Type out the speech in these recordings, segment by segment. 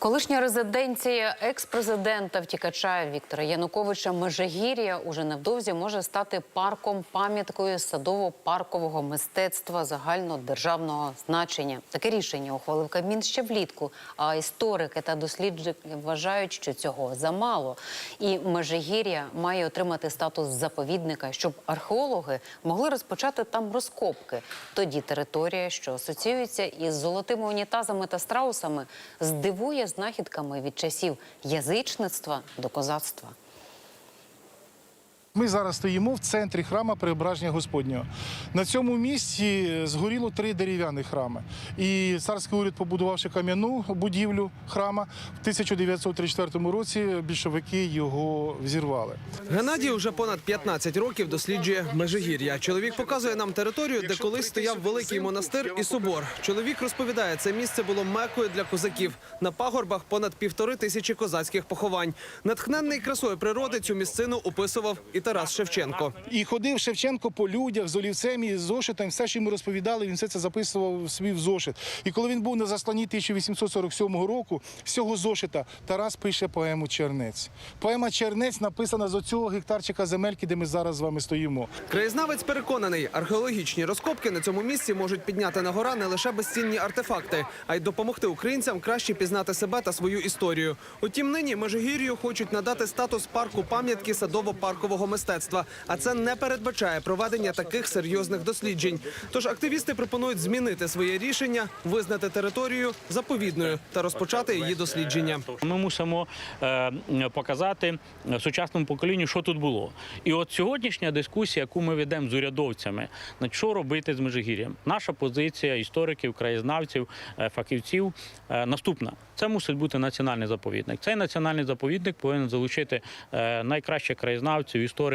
Колишня резиденція екс-президента втікача Віктора Януковича Межигір'я уже невдовзі може стати парком пам'яткою садово-паркового мистецтва загальнодержавного значення. Таке рішення ухвалив Кабмін ще влітку. А історики та досліджики вважають, що цього замало. І Межигір'я має отримати статус заповідника, щоб археологи могли розпочати там розкопки. Тоді територія, що асоціюється із золотими унітазами та страусами, здивує знахідками від часів язичництва до козацтва. Ми зараз стоїмо в центрі храма Преображення Господнього. На цьому місці згоріло три дерев'яні храми. І царський уряд, побудувавши кам'яну будівлю храма, в 1934 році більшовики його взірвали. Геннадій уже понад 15 років досліджує Межигір'я. Чоловік показує нам територію, де колись стояв великий монастир і собор. Чоловік розповідає, це місце було мекою для козаків. На пагорбах понад півтори тисячі козацьких поховань. Натхненний красою природи цю місцину описував і Тарас Шевченко. І ходив Шевченко по людях з олівцем і з зошитом. Все, що йому розповідали, він все це записував в свій зошит. І коли він був на засланні 1847 року, з цього зошита Тарас пише поему Чернець. Поема Чернець написана з оцього гектарчика земельки, де ми зараз з вами стоїмо. Краєзнавець переконаний, археологічні розкопки на цьому місці можуть підняти на гора не лише безцінні артефакти, а й допомогти українцям краще пізнати себе та свою історію. Утім, нині Межигір'ю хочуть надати статус парку пам'ятки садово-паркового мистецтва, а це не передбачає проведення таких серйозних досліджень. Тож активісти пропонують змінити своє рішення, визнати територію заповідною та розпочати її дослідження. Ми мусимо е, показати сучасному поколінню, що тут було. І от сьогоднішня дискусія, яку ми ведемо з урядовцями, що робити з Межигір'ям. Наша позиція істориків, краєзнавців, е, фахівців е, наступна: це мусить бути національний заповідник. Цей національний заповідник повинен залучити найкращих краєзнавців, істориків.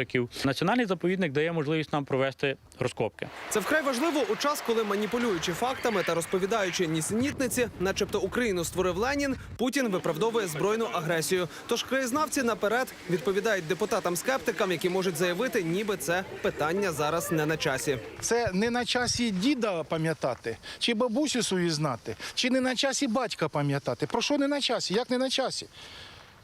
Національний заповідник дає можливість нам провести розкопки. Це вкрай важливо у час, коли маніпулюючи фактами та розповідаючи нісенітниці, начебто Україну створив Ленін, Путін виправдовує збройну агресію. Тож краєзнавці наперед відповідають депутатам-скептикам, які можуть заявити, ніби це питання зараз не на часі. Це не на часі діда пам'ятати, чи бабусю свою знати, чи не на часі батька пам'ятати. Про що не на часі? Як не на часі?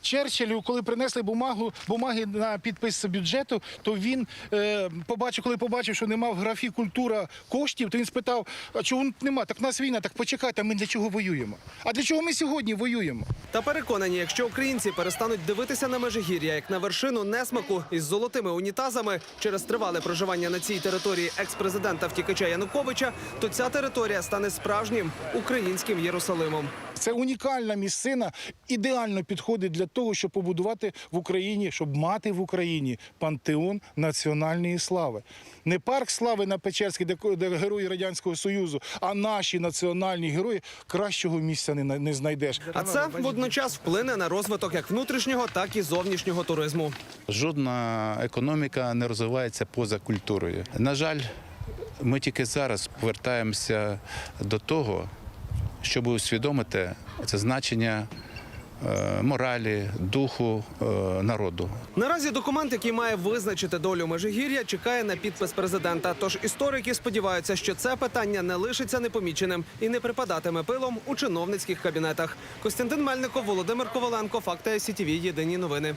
Черчиллю, коли принесли бумагу, бумаги на підпис бюджету, то він е, побачив, коли побачив, що нема в графі культура коштів, то він спитав: а чого нема? Так в нас війна, так почекайте, ми для чого воюємо? А для чого ми сьогодні воюємо? Та переконані, якщо українці перестануть дивитися на Межигір'я як на вершину несмаку із золотими унітазами через тривале проживання на цій території екс-президента втікача Януковича, то ця територія стане справжнім українським Єрусалимом. Це унікальна місцина, ідеально підходить для того, щоб побудувати в Україні, щоб мати в Україні пантеон національної слави. Не парк слави на Печерській, де, де герої Радянського Союзу, а наші національні герої кращого місця не, не знайдеш. А це водночас вплине на розвиток як внутрішнього, так і зовнішнього туризму. Жодна економіка не розвивається поза культурою. На жаль, ми тільки зараз повертаємося до того, щоб усвідомити це значення моралі, духу е, народу. Наразі документ, який має визначити долю Межигір'я, чекає на підпис президента. Тож історики сподіваються, що це питання не лишиться непоміченим і не припадатиме пилом у чиновницьких кабінетах. Костянтин Мельников, Володимир Коваленко, Факти СІТВ, Єдині новини.